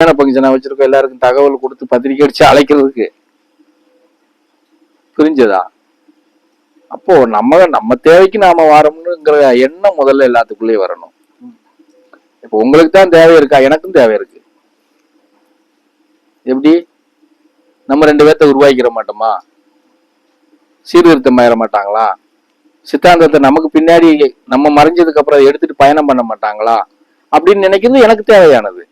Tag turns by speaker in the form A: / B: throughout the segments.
A: கல்யாண ஃபங்க்ஷனை வச்சிருக்கோம் எல்லாருக்கும் தகவல் கொடுத்து பத்திரிக்கை அடிச்சு அழைக்கிறதுக்கு. புரிஞ்சதா? அப்போ நம்ம நம்ம தேவைக்கு நாம வரோம்னுங்கிற எண்ணம் முதல்ல எல்லாத்துக்குள்ளேயும் வரணும். இப்போ உங்களுக்கு தான் தேவை இருக்கா? எனக்கும் தேவை இருக்கு. எப்படி? நம்ம ரெண்டு பேர்த்த உருவாக்கிற மாட்டோமா? சீர்திருத்தம் ஆயிட மாட்டாங்களா? சித்தாந்தத்தை நமக்கு பின்னாடி நம்ம மறைஞ்சதுக்கு அப்புறம் அதை எடுத்துட்டு பயணம் பண்ண மாட்டாங்களா? அப்படின்னு நினைக்கிறது எனக்கு தேவையானது.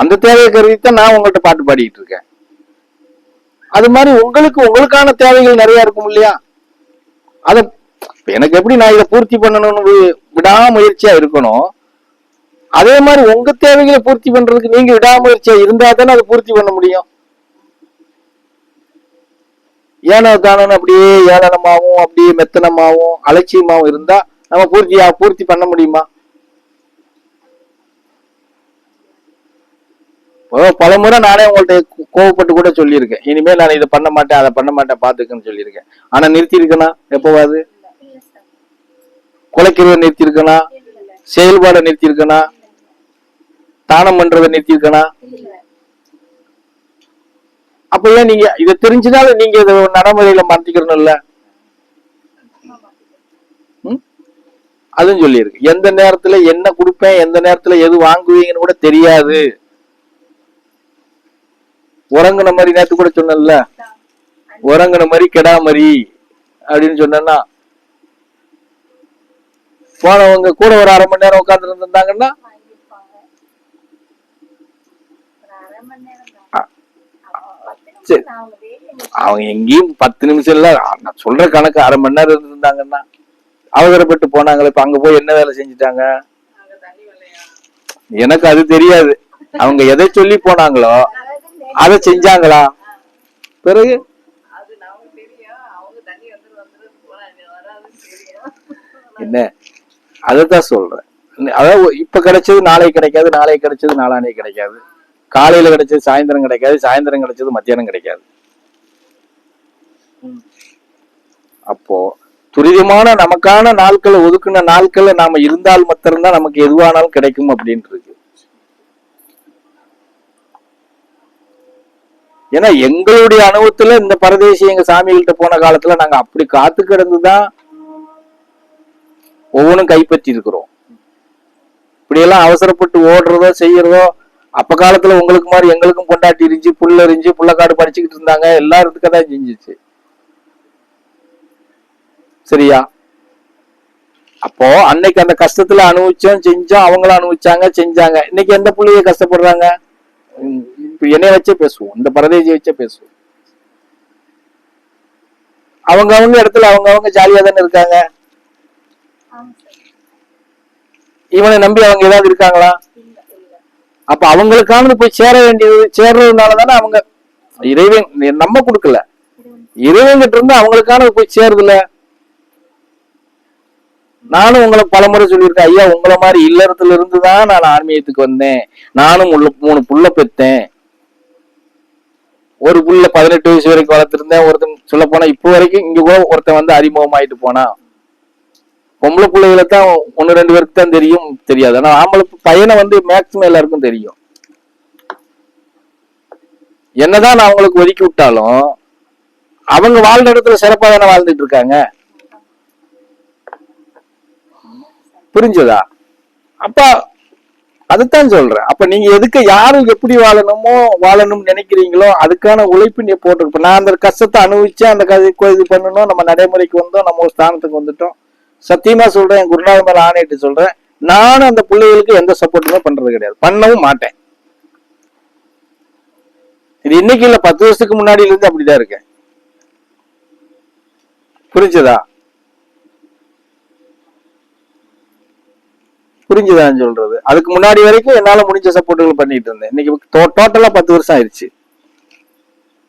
A: அந்த தேவையை கருதி தான் நான் உங்கள்கிட்ட பாட்டு பாடிட்டு இருக்கேன். அது மாதிரி உங்களுக்கு உங்களுக்கான தேவைகள் நிறைய இருக்கும் இல்லையா? அத எனக்கு எப்படி நான் இதை பூர்த்தி பண்ணணும்னு வி- விடாமுயற்சியா இருக்கணும். அதே மாதிரி உங்க தேவைகளை பூர்த்தி பண்றதுக்கு நீங்க விடாமுயற்சியா இருந்தா தானே அதை பூர்த்தி பண்ண முடியும். ஏனோ தானோன்னு அப்படியே ஏளனமாவும் அப்படியே மெத்தனமாவும் அலட்சியமாவும் இருந்தா நம்ம பூர்த்தியா பூர்த்தி பண்ண முடியுமா? பல முறை நானே உங்கள்ட்ட கோவப்பட்டு கூட சொல்லியிருக்கேன். இனிமேல் நான் இதை பண்ண மாட்டேன் அதை பண்ண மாட்டேன் பாத்துக்கன்னு சொல்லியிருக்கேன். ஆனா நிறுத்தி இருக்கனா எப்பவாது? குலைக்கிறத நிறுத்தி இருக்கனா செயல்பாடை நிறுத்தி இருக்கனா தானம் பண்றதை நிறுத்தி இருக்கனா அப்ப ஏன் நீங்க இதை தெரிஞ்சுனாலும் நீங்க இதை நடைமுறையில மாத்திக்கிறணும்ல? ம்? அதுவும் சொல்லியிருக்கு. எந்த நேரத்துல என்ன கொடுப்பேன் எந்த நேரத்துல எது வாங்குவீங்கன்னு கூட தெரியாது. உறங்குன மாதிரி நேத்து கூட சொன்னேன்ல. உறங்குன மாதிரி கெடா மாதிரி அப்படின்னு சொன்னேன்னா போனவங்க கூட ஒரு அரை மணி நேரம் உட்கார்ந்து இருந்தாங்கன்னா. அவங்க எங்கேயும் பத்து நிமிஷம் இல்ல நான் சொல்ற கணக்கு அரை மணி நேரம் இருந்திருந்தாங்கன்னா அவசரப்பட்டு போனாங்களே இப்ப அங்க போய் என்ன வேலை செஞ்சுட்டாங்க? எனக்கு அது தெரியாது. அவங்க எதை சொல்லி போனாங்களோ அதை செஞ்சாங்களா? பிறகு? என்ன? அதைத்தான் சொல்றேன். அதாவது இப்ப கிடைச்சது நாளைக்கு கிடைக்காது நாளைக்கு கிடைச்சது நாளானைக்கு கிடைக்காது. காலையில கிடைச்சது சாயந்தரம் கிடைக்காது சாயந்தரம் கிடைச்சது மத்தியானம் கிடைக்காது. அப்போ துரிதமான நமக்கான நாட்களை ஒதுக்குன நாட்களை நாம இருந்தால் மாத்திரம்தான் நமக்கு எதுவானாலும் கிடைக்கும் அப்படின்ட்டு இருக்கு ஏன்னா எங்களுடைய அனுபவத்துல இந்த பரதேசி எங்க சாமிகள்கிட்ட போன காலத்துல நாங்க அப்படி காத்து கிடந்துதான் ஒவ்வொன்றும் கைப்பற்றி இருக்கிறோம் இப்படியெல்லாம் அவசரப்பட்டு ஓடுறதோ செய்யறதோ அப்ப காலத்துல உங்களுக்கு மாதிரி எங்களுக்கும் பொண்டாட்டி இருந்துச்சு புள்ள இருந்துச்சு புள்ளக்காடு படிச்சுக்கிட்டு இருந்தாங்க எல்லாருக்கும் தான் செஞ்சுச்சு. சரியா? அப்போ அன்னைக்கு அந்த கஷ்டத்துல அனுபவிச்சோம் செஞ்சோம் அவங்களும் அனுபவிச்சாங்க செஞ்சாங்க. இன்னைக்கு எந்த புள்ளைய கஷ்டப்படுறாங்க? என்னைய வச்சே பேசுவோம் இந்த பரதேசியை வச்சே பேசுவோம். அவங்க அவங்க இடத்துல அவங்க அவங்க ஜாலியா தானே இருக்காங்க? இவனை நம்பி அவங்க ஏதாவது இருக்காங்களா? அப்ப அவங்களுக்கானது போய் சேர வேண்டியது சேர்றதுனால தானே அவங்க இறைவன் நம்ம கொடுக்கல. இறைவன் கிட்ட இருந்து அவங்களுக்கானது போய் சேருதுல நானும் உங்களை பலமுறை சொல்லியிருக்கேன் ஐயா உங்களை மாதிரி இல்லறத்துல இருந்து தான் நான் ஆன்மீகத்துக்கு வந்தேன். நானும் உள்ள மூணு புள்ள பெத்தேன். ஒரு புள்ள பதினெட்டு வயசு வரைக்கும் வளர்த்துருந்தேன். ஒருத்தன் சொல்ல போனா இப்போ வரைக்கும் இங்க கூட ஒருத்தன் வந்து அறிமுகமாயிட்டு போனா. பொம்பளை பிள்ளைகளை தான் ஒன்னு ரெண்டு பேருக்கு தான் தெரியும் தெரியாது. ஆனா ஆம்பளை பையனை வந்து மேக்சிமம் எல்லாருக்கும் தெரியும். என்னதான் நான் அவங்களுக்கு ஒதுக்கி விட்டாலும் அவங்க வாழ்ந்த இடத்துல சிறப்பா தானே வாழ்ந்துட்டு இருக்காங்க? புரிஞ்சதா? அப்ப அதுதான் சொல்றேன். அப்ப நீங்க எதுக்கு யாரும் எப்படி வாழணுமோ வாழணும்னு நினைக்கிறீங்களோ அதுக்கான உழைப்பு நீ போட்டிருப்ப நான் அந்த கஷ்டத்தை அனுபவிச்சு அந்த கதை இது பண்ணணும் நம்ம நடைமுறைக்கு வந்தோம் நம்ம ஒரு ஸ்தானத்துக்கு வந்துட்டோம். சத்தியமா சொல்றேன் என் குருநாத மேல ஆணையிட்டு சொல்றேன். நானும் அந்த பிள்ளைகளுக்கு எந்த சப்போர்ட்டுமே பண்றது கிடையாது. பண்ணவும் மாட்டேன். இது இன்னைக்கு இல்ல பத்து வருஷத்துக்கு முன்னாடியில இருந்து அப்படிதான் இருக்கேன். புரிஞ்சதா? புரிஞ்சுதான் சொல்றது. அதுக்கு முன்னாடி வரைக்கும் என்னால முடிஞ்ச சப்போர்ட்டுகள் பண்ணிட்டு இருந்தேன். இன்னைக்கு டோட்டலா பத்து வருஷம் ஆயிடுச்சு.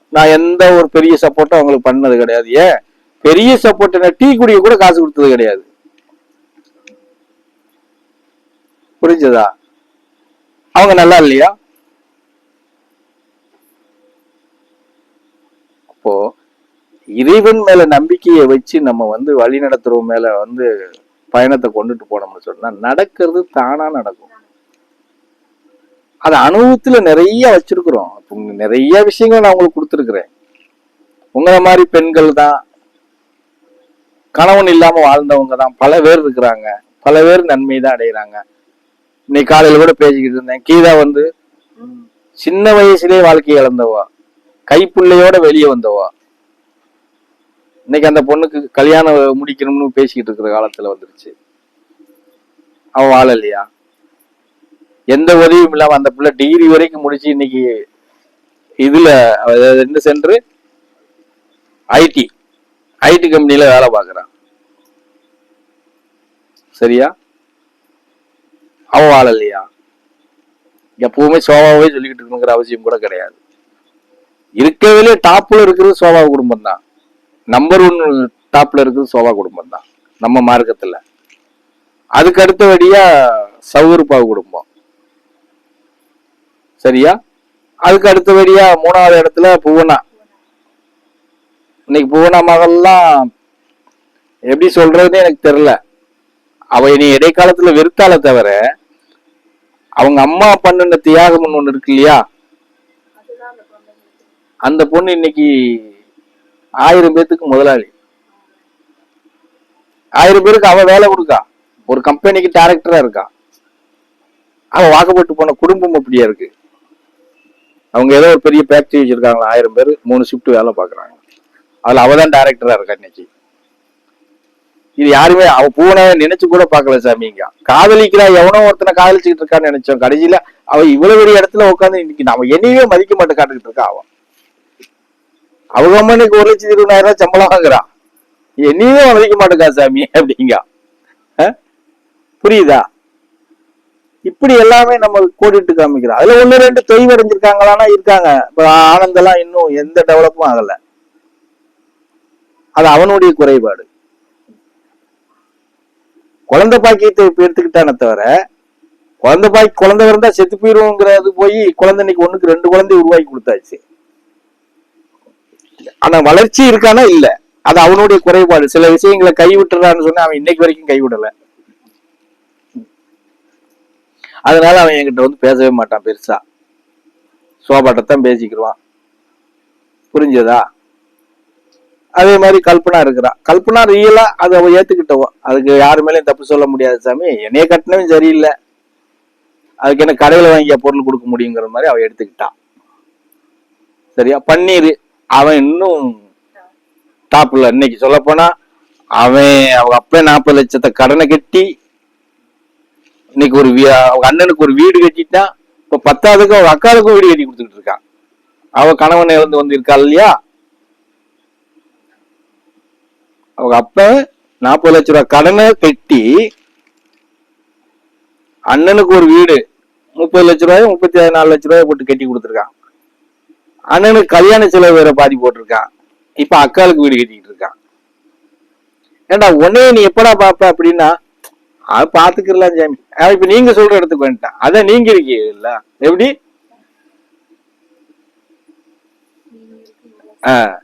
A: நான் எந்த ஒரு பெரிய சப்போர்ட்டும் அவங்களுக்கு பண்ணது கிடையாது. ஏன்? பெரிய சப்போர்ட் டீ குடிய கூட காசு கொடுத்தது கிடையாது. புரிஞ்சதா? அவங்க நல்லா இல்லையா? அப்போ இறைவன் மேல நம்பிக்கையை வச்சு நம்ம வந்து வழி நடத்துறவங்க மேல வந்து பயணத்தை கொண்டுட்டு போனோம்னு சொன்னா நடக்கிறது தானா நடக்கும். அது அனுபவத்துல நிறைய வச்சிருக்கிறோம். நிறைய விஷயங்கள் நான் உங்களுக்கு கொடுத்துருக்குறேன். உங்களை மாதிரி பெண்கள் தான் கணவன் இல்லாம வாழ்ந்தவங்க தான் பல பேர் இருக்கிறாங்க. பல பேர் நன்மை தான் அடைகிறாங்க இன்னைக்கு காலையில கூட பேசிக்கிட்டு இருந்தேன். கீதா வந்து சின்ன வயசுலேயே வாழ்க்கையை இழந்தவா? கைப்புள்ளையோட வெளியே வந்தவா? இன்னைக்கு அந்த பொண்ணுக்கு கல்யாணம் முடிக்கணும்னு பேசிக்கிட்டு இருக்கிற காலத்துல வந்துருச்சு. அவ வாழலையா? எந்த உதவியும் இல்லாம அந்த பிள்ளை டிகிரி வரைக்கும் முடிச்சு இன்னைக்கு இதுல என்ன சென்று ஐடி ஐடி கம்பெனில வேலை பார்க்கறான் சரியா? அவ வாழலையா? எப்பவுமே சோபாவே சொல்லிக்கிட்டு இருக்கணுங்கிற அவசியம் கூட கிடையாது. இருக்கவிலே டாப்ல இருக்கிறது சோபா குடும்பம் தான் நம்பர் ஒன் டாப்ல இருக்கிறது சோபா குடும்பம் தான் நம்ம மார்க்கத்தில். அதுக்கு அடுத்தபடியா சௌருப்பா குடும்பம். சரியா? அதுக்கு அடுத்தபடியா மூணாவது இடத்துல புவனா. இன்னைக்கு புவனா மகள்லாம் எப்படி சொல்றதுன்னு எனக்கு தெரியல. அவ இனி இடைக்காலத்துல வெறுத்தால தவிர அவங்க அம்மா பண்ணின தியாகம்னு ஒண்ணு இருக்கு இல்லையா?
B: அந்த
A: பொண்ணு இன்னைக்கு ஆயிரம் பேத்துக்கு முதலாளி. ஆயிரம் பேருக்கு அவ வேலை கொடுக்கா. ஒரு கம்பெனிக்கு டேரக்டரா இருக்கா. அவன் வாக்கப்பட்டு போன குடும்பம் அப்படியா இருக்கு. அவங்க ஏதோ ஒரு பெரிய ஃபேக்டரி வச்சிருக்காங்களா ஆயிரம் பேர் மூணு ஷிஃப்ட் வேலை பார்க்குறாங்க. அதுல அவள் தான் டைரக்டரா இருக்கா இன்னைக்கு. இது யாருமே அவ பூனை நினைச்சு கூட பார்க்கல சாமிங்க காதலிக்கிறா எவனோ ஒருத்தனை காதலிச்சுக்கிட்டு இருக்கான்னு நினைச்சோம். கடைசியில அவ இவ்வளவு பெரிய இடத்துல உட்காந்து இன்னைக்கு நம்ம என்னையே மதிக்க மாட்டேன் காட்டுக்கிட்டு இருக்கா அவன் அவங்க அம்மனுக்கு ஒரு லட்சத்தி இருபதாயிரம் ரூபாய் சம்பளம் வாங்குறா. என்னையும் மதிக்க மாட்டேங்கா சாமி அப்படிங்க. புரியுதா? இப்படி எல்லாமே நம்ம கோடிட்டு காமிக்கிறோம். அதுல ஒண்ணு ரெண்டு தொய்வடைஞ்சிருக்காங்களான்னா இருக்காங்க. இப்ப ஆனந்தெல்லாம் இன்னும் எந்த டெவலப்பும் ஆகல. அது அவனுடைய குறைபாடு. குழந்தை பாக்கியத்தை இப்ப எடுத்துக்கிட்டானே தவிர குழந்தை பாக்கி குழந்தை இருந்தா செத்து போயிருவோங்கிறது போய் குழந்தை இன்னைக்கு ஒண்ணுக்கு ரெண்டு குழந்தை உருவாக்கி கொடுத்தாச்சு. ஆனா வளர்ச்சி இருக்கானா? இல்ல. அது அவனுடைய குறைபாடு. சில விஷயங்களை கைவிட்டுறான்னு சொன்னா அவன் இன்னைக்கு வரைக்கும் கைவிடல. அதனால அவன் என்கிட்ட வந்து பேசவே மாட்டான் பெருசா. சோபாட்டத்தான் பேசிக்கிடுவான் புரிஞ்சதா? அதே மாதிரி கல்பனா இருக்கிறா கல்பனா ரியலா அது அவ ஏத்துக்கிட்டவோ அதுக்கு யாரு மேலயும் தப்பு சொல்ல முடியாது சாமி. என்னைய கட்டினவன் சரியில்லை. அதுக்கு என்ன கடையில வாங்கிய பொருள் கொடுக்க முடியுங்கிற மாதிரி அவ எடுத்துக்கிட்டான். சரியா? பன்னீர். அவன் இன்னும் டாப்ல இன்னைக்கு சொல்ல போனா அவன் அவங்க அப்பா நாற்பது லட்சத்தை கடனை கட்டி இன்னைக்கு ஒரு வீ- அவங்க அண்ணனுக்கு ஒரு வீடு கட்டிட்டான் இப்ப பத்தாவதுக்கு அவங்க அக்காவுக்கும் வீடு கட்டி கொடுத்துட்டு இருக்கான். அவ கணவன் இழந்து வந்து இருக்காள் இல்லையா? அவங்க அப்ப நாற்பது லட்ச ரூபா கடனை கட்டி அண்ணனுக்கு ஒரு வீடு முப்பது லட்ச ரூபாய் முப்பத்தி நாலு லட்ச ரூபாய் போட்டு கட்டி கொடுத்துருக்கான். அண்ணனுக்கு கல்யாண செலவு வேற பாதி போட்டிருக்கான். இப்ப அக்காளுக்கு வீடு கட்டிக்கிட்டு இருக்கான். ஏண்டா உடனே நீ எப்படா பாப்ப அப்படின்னா அது பாத்துக்கலாம் சாமி. இப்ப நீங்க சொல்ற இடத்துக்கு வந்துட்டான். அதான் நீங்க இருக்கீங்கல்ல. எப்படி? ஆஹ்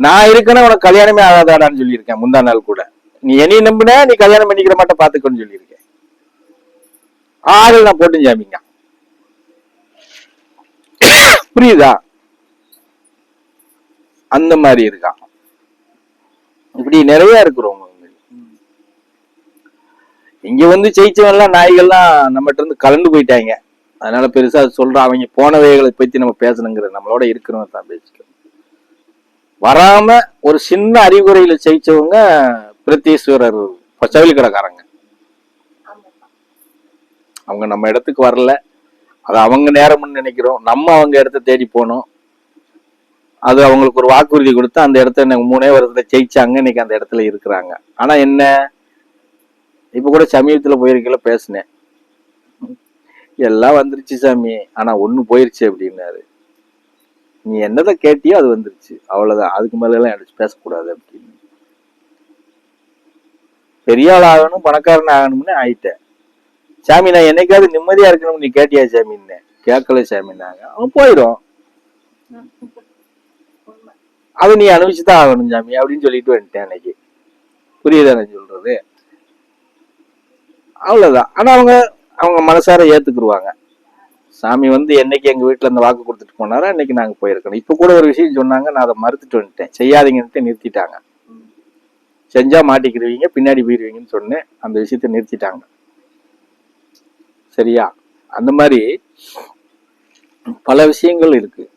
A: நான் இருக்கேன்னா உனக்கு கல்யாணமே ஆகாதாடான்னு சொல்லியிருக்கேன் முந்தா நாள் கூட. நீ என்னைய நம்பின நீ கல்யாணம் பண்ணிக்கிற மாட்ட பாத்துக்கோன்னு சொல்லியிருக்கேன். ஆறு நான் போட்டு சாமிங்க புரியுதா? அந்த மாதிரி இருக்கான் இப்படி நிறைய இருக்கிறவங்க இங்க வந்து ஜெயிச்சவன்லாம் நாய்கள்லாம் நம்மகிட்ட இருந்து கலந்து போயிட்டாங்க. அதனால பெருசா சொல்ற அவங்க போனவைகளை பத்தி நம்ம பேசணுங்கிற நம்மளோட இருக்கிறவங்க தான் பேசிக்கணும் வராம ஒரு சின்ன அறிவுரையில ஜெயிச்சவங்க பிரத்தீஸ்வரர் சவுளி கடைக்காரங்க அவங்க நம்ம இடத்துக்கு வரல. அது அவங்க நேரம்னு நினைக்கிறோம். நம்ம அவங்க இடத்த தேடி போனோம் அது அவங்களுக்கு ஒரு வாக்குறுதி கொடுத்து அந்த இடத்த இன்னைக்கு மூணே வருஷத்துல ஜெயிச்சாங்க இன்னைக்கு அந்த இடத்துல இருக்கிறாங்க. ஆனா என்ன? இப்ப கூட சமீபத்துல போயிருக்கல பேசினேன். எல்லாம் வந்துருச்சு சாமி. ஆனா ஒண்ணு போயிருச்சு அப்படின்னாரு. நீ என்னதான் கேட்டியோ அது வந்துருச்சு. அவ்வளவுதான். அதுக்கு மேல எல்லாம் அடிச்சு பேசக்கூடாது அப்படின்னு. பெரிய ஆள் ஆகணும் பணக்காரன் ஆகணும்னு ஆயிட்டேன். சாமி நான் என்னைக்காவது நிம்மதியா இருக்கணும்னு நீ கேட்டியா சாமின்னு? கேட்கல சாமின்னாங்க அவன் போயிடும். அதை நீ அனுபவிச்சுதான் ஆகணும் சாமி அப்படின்னு சொல்லிட்டு வந்துட்டேன் அன்னைக்கு. புரியுதா நான் சொல்றது? அவ்வளவுதான். ஆனா அவங்க அவங்க மனசார ஏத்துக்குருவாங்க. சாமி வந்து என்னைக்கு எங்க வீட்டுல அந்த வாக்கு கொடுத்துட்டு போனாரோ அன்னைக்கு நாங்க போயிருக்கணும். இப்ப கூட ஒரு விஷயம் சொன்னாங்க நான் அதை மறுத்துட்டு வந்துட்டேன். செய்யாதீங்கன்ட்டு நிறுத்திட்டாங்க. செஞ்சா மாட்டிக்கிடுவீங்க பின்னாடி போயிடுவீங்கன்னு சொன்னேன். அந்த விஷயத்த நிறுத்திட்டாங்க. சரியா? அந்த மாதிரி பல விஷயங்கள் இருக்கு.